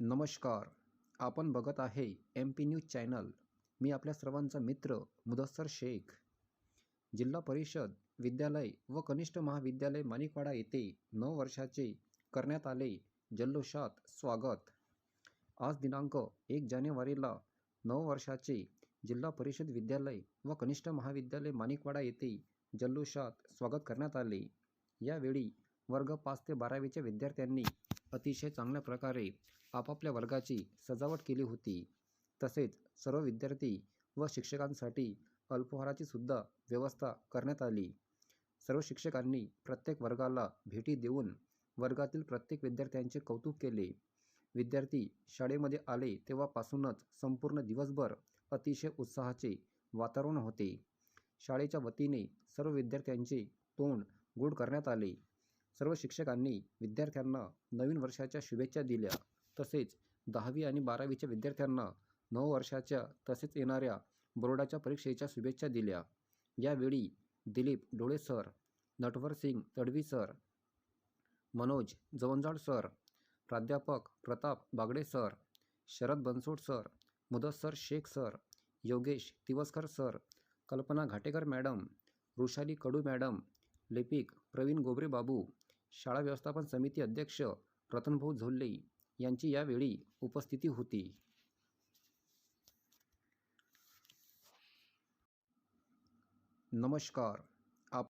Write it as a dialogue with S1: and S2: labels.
S1: नमस्कार. आपण बघत आहे एम पी न्यूज चॅनल मी आपल्या सर्वांचा मित्र मुदस्सर शेख. जिल्हा परिषद विद्यालय व कनिष्ठ महाविद्यालय माणिकवाडा येथे नऊ वर्षाचे करण्यात आले जल्लोषात स्वागत. आज दिनांक एक जानेवारीला नऊ वर्षाचे जिल्हा परिषद विद्यालय व कनिष्ठ महाविद्यालय माणिकवाडा येथे जल्लोषात स्वागत करण्यात आले. यावेळी वर्ग पाच ते बारावीच्या विद्यार्थ्यांनी अतिशय चांगल्या प्रकारे आपापल्या वर्गाची सजावट केली होती. तसेच सर्व विद्यार्थी व शिक्षकांसाठी अल्पहाराची सुद्धा व्यवस्था करण्यात आली. सर्व शिक्षकांनी प्रत्येक वर्गाला भेटी देऊन वर्गातील प्रत्येक विद्यार्थ्यांचे कौतुक केले. विद्यार्थी शाळेमध्ये आले तेव्हापासूनच संपूर्ण दिवसभर अतिशय उत्साहाचे वातावरण होते. शाळेच्या वतीने सर्व विद्यार्थ्यांचे तोंड गोड करण्यात आले. सर्व शिक्षकांनी विद्यार्थ्यांना नवीन वर्षाच्या शुभेच्छा दिल्या. तसेच दहावी आणि बारावीच्या विद्यार्थ्यांना नऊ वर्षाच्या तसेच येणाऱ्या बोर्डाच्या परीक्षेच्या शुभेच्छा दिल्या. यावेळी Dilip Dole sir Natwar Singh Tadvi sir Manoj Jawanjal sir प्राध्यापक Pratap Bagade sir Sharad Bansod sir Mudassar Shaikh sir Yogesh Tiwaskar sir Kalpana Ghatekar madam Vrushali Kadu madam लिपिक प्रवीण गोबरे बाबू शाळा व्यवस्थापन समिती अध्यक्ष रतनभाऊ झोल्ले यांची यावेळी उपस्थिती होती. नमस्कार.